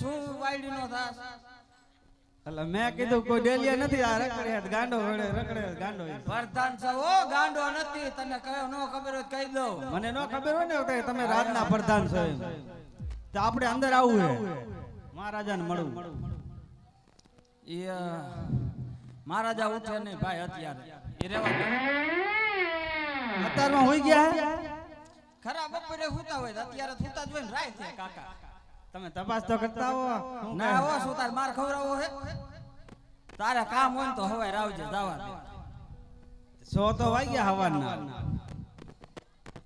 શું વાયડી નો થાસ એટલે મેં કીધું કોઈ ડેલિયા નથી આ રખડે ગાંડો રડે રખડે ગાંડો વરદાન છે ઓ ગાંડો નથી તને કયો નો ખબર હોય કહી દઉં. મને નો ખબર હોય ને તો તમે રાજના પ્રધાન છો એમ. તો આપણે અંદર આવવું છે મહારાજાને મળવું. એ મહારાજા ઉઠે નહીં ભાઈ અત્યારે. એ રેવા દે. અત્યારમાં હોઈ ગયા ખરા બપોરે હુતા હોય અત્યારે સુતા જ હોય ને રાય છે કાકા. તમે તપાસ તો કરતા હો. ના હો શું તાર માર ખવડાવો હે? તારે કામ હોય ને તો હવાય રાવજે જવા દે. સો તો વાગ્યા હવાના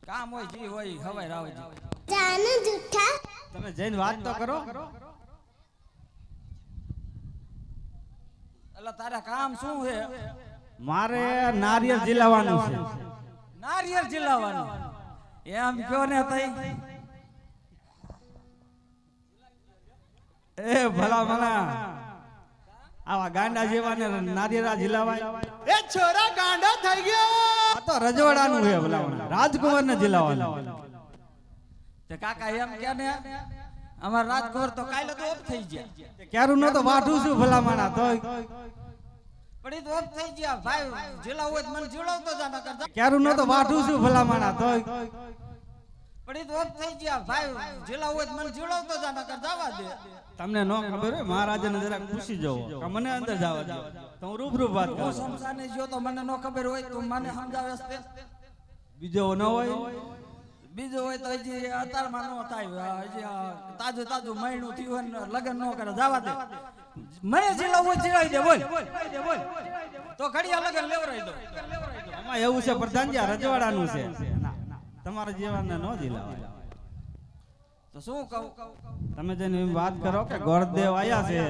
કામ હોય જી હોય હવાય રાવજે જાનુ જુઠા તમે જઈને વાત તો કરો. એટલે તારે કામ શું હે? મારે નારિયેળ જીલાવાનું છે. નારિયેળ જિલ્લાવાનું એમ કયો ને તઈ? એ ભલા ભલા. આવા ગાંડા જેવા ને નારિયેળા જિલ્લાવાય એ છોરા ગાંડા થઈ ગયો. આ તો રજવાડાનું છે ભલા ભલા. રાજકુમાર ને જીલાવાનું. તે કાકા એમ કે ને અમાર રાજકોટ તો કાલે તો ઓફ થઈ ગયા. ક્યારું ન તો વાઢું છું ભલા માણા તો પણ એ તો ઓફ થઈ ગયા. ભાઈ જિલ્લા હોય તો મને જીવડાવતો જા નકર જા. ક્યારું તો વાઢું છું ભલા માણા તોય. પણ એ તો થઈ ગયા. ભાઈ જિલ્લા હોય મને જીવડાવતો જા નકર જવા દે. તમને ન ખબર હોય મહારાજાને જરાક પૂછી જવો કે મને અંદર જવા દે. તો હું રૂબરૂ વાત હું કરું. જો તો મને ન ખબર હોય તો મને સમજાવે છે. બીજો ન હોય? બીજો હોય તો હજી અત્યારમાં ન થાય. હજી તાજું તાજું મહિનું થયું હોય ને લગ્ન ન કરે જવા દે. મને જિલ્લા હોય જીરાઈ દે બોલ. તો ઘડિયા લગ્ન લેવરાઈ દો. એમાં એવું છે પ્રધાનજી રજવાડાનું છે. તમારા જેવાને ન જીલાવાય. તો શું કહું? તમે જેને વાત કરો કે ગોરદેવ આયા છે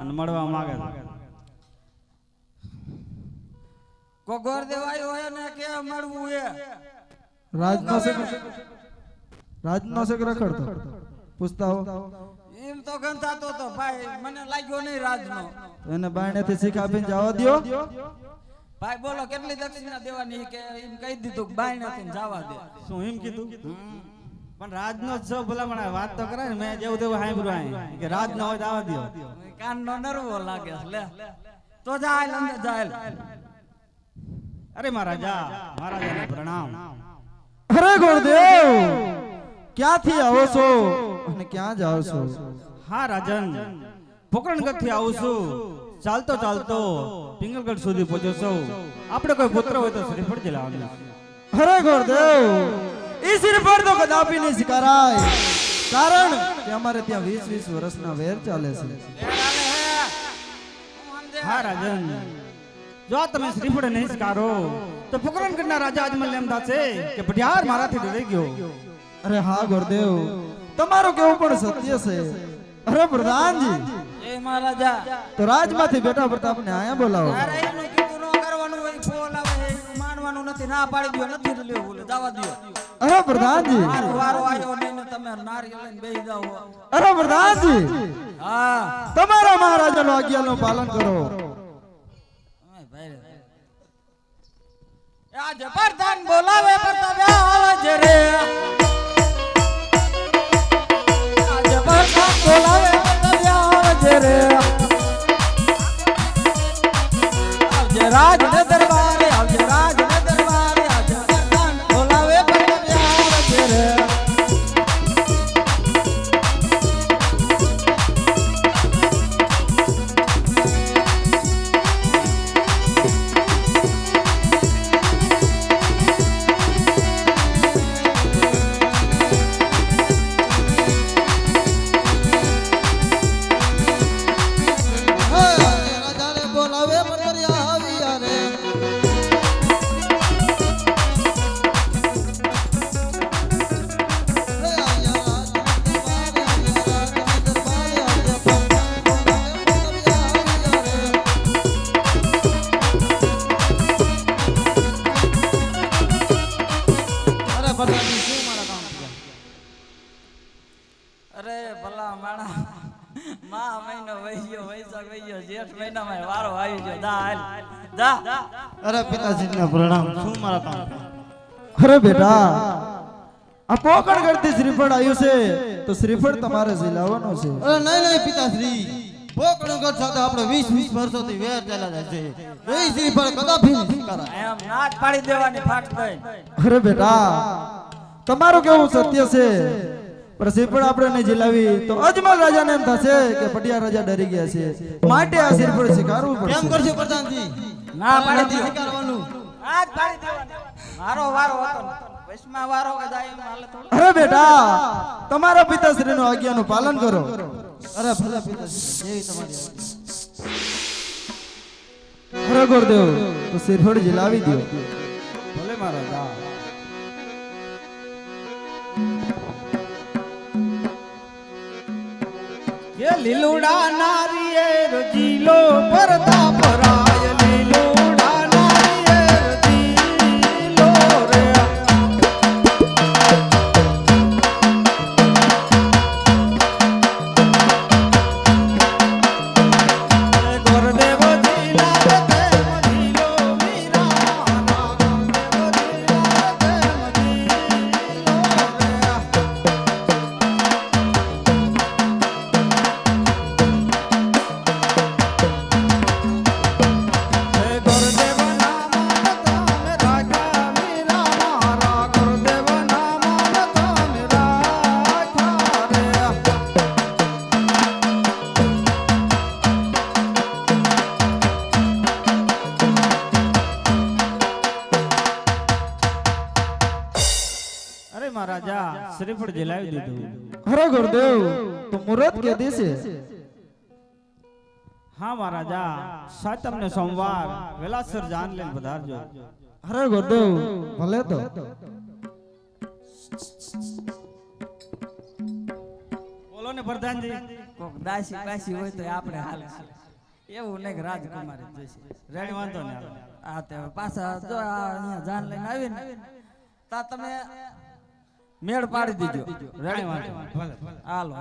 અને મળવા માંગે છે. કો ગોરદેવ આવ્યો હોય ને કે મળવું એ? રાજનો શેખ રાજનો શેખ રખડતો. પૂછતા હો. એમ તો ગંધાતો તો ભાઈ મને લાગ્યો નહીં રાજનો. એને બાયણેથી શીખ આપીને જવા દ્યો. ભાઈ બોલો કેટલી દક્ષિણા દેવાની કે એમ કહી દીધું કે નથી જવા દે? શું એમ કીધું? પણ રાજનો જ છો ભલા મને વાત તો કરે ને મેં જેવું તેવું સાંભળ્યું અહીં કે રાજ ન હોય તો આવવા દો કાન નો નરવો લાગે લે. તો જાય અંદર જાય. અરે મહારાજા મહારાજાને પ્રણામ. અરે ગુરુદેવ! ક્યાંથી આવો છો? અને ક્યાં જાવ છો? હા રાજન. પોકરણગઢથી આવું છું. ચાલતો ચાલતો પિંગલગઢ સુધી પહોંચ્યો સૌ. આપણે કોઈ પુત્ર હોય તો શ્રીફળ લાવવાનું અરે ગુરુદેવ. એ શ્રીફળ તો કદાપી નહીં સ્વીકારાય. કારણ કે અમારે ત્યાં વીસ વીસ વર્ષના વેર ચાલે છે. હા રાજન. જો તમે શ્રીફળ નહીં સ્વીકારો તો પોકરણગઢના રાજા અજમલ એમ છે કે ભટિયાર મારાથી ડરી ગયો. અરે હા ગુરુદેવ. તમારું કેવું પણ સત્ય છે. અરે પ્રધાનજી એ મહારાજા. તો રાજમાંથી બેટા પ્રતાપને આયા બોલાવો. તારે એનું કીધું ન કરવાનું હોય ફોન આવે માનવાનું નથી ના પાડી દો નથી લેવું બોલે જવા દો અરે પ્રધાનજી. મારો વારો આવ્યો નહીં તમે નારી લઈને બેસી જાઓ. અરે પ્રધાનજી. હા. તમારા મહારાજાનો આજ્ઞાનું પાલન કરો. ભાઈ પ્રધાન બોલાવે પ્રતાપ આવે અરે પિતાજીને પ્રણામ. શું મારા કામ? અરે બેટા આ પોકણ કરતી શ્રીફળ આવ્યું છે તો શ્રીફળ તમારે ઝીલાવવાનું છે. અરે નહીં નહીં પિતાશ્રી. પોકણગઢ સાથે આપણે વીસ વીસ વર્ષોથી વેર ચાલ્યા જાય છે. એ શ્રીફળ કદાપી નહીં એમ પાડી દેવાની ફાટ અરે બેટા તમારું કેવું સત્ય છે? પણ આપણે નહીં જીલાવી તો અજમલ રાજાને એમ થશે કે પટિયા રાજા ડરી ગયા છે. માટે આ શ્રીફળ સ્વીકારવું કેમ પડશે કરશે પ્રધાનજી? ના પાડી દો સ્વીકારવાનું નાક પાડી દેવાનું મારો વારો હતો વૈષ્ણવ વારો કદાચ એમ હાલે થોડું. અરે બેટા તમારા પિતાશ્રી નું આજ્ઞા આજ્ઞાનું પાલન કરો. અરે ભલે પિતાશ્રી જેવી તમારી આજ્ઞા. અરે ગુરુદેવ તો શ્રીફળ જલાવી દો ભલે મારા કે લીલુડા નારિયેર જીલો પરતા અરે મહારાજા શ્રીફળ જલાવી દીધું. અરે ગુરુદેવ તો મુરત કે દેશે હા મહારાજા સાતમ ને સોમવાર વેલાસર જાન લઈને પધારજો. અરે ગુરુદેવ ભલે તો. બોલો ને પ્રધાનજી. કોક દાસી પાસી હોય તો આપણે હાલ એવું નહીં કે રાજકુમારી જોઈશે રેડી વાંધો ને હાલો. આ તે પાછા જો અહીંયા જાન લઈને આવી ને તા તમે મેળ પાડી દીજો. રેડી વાંધો હાલો.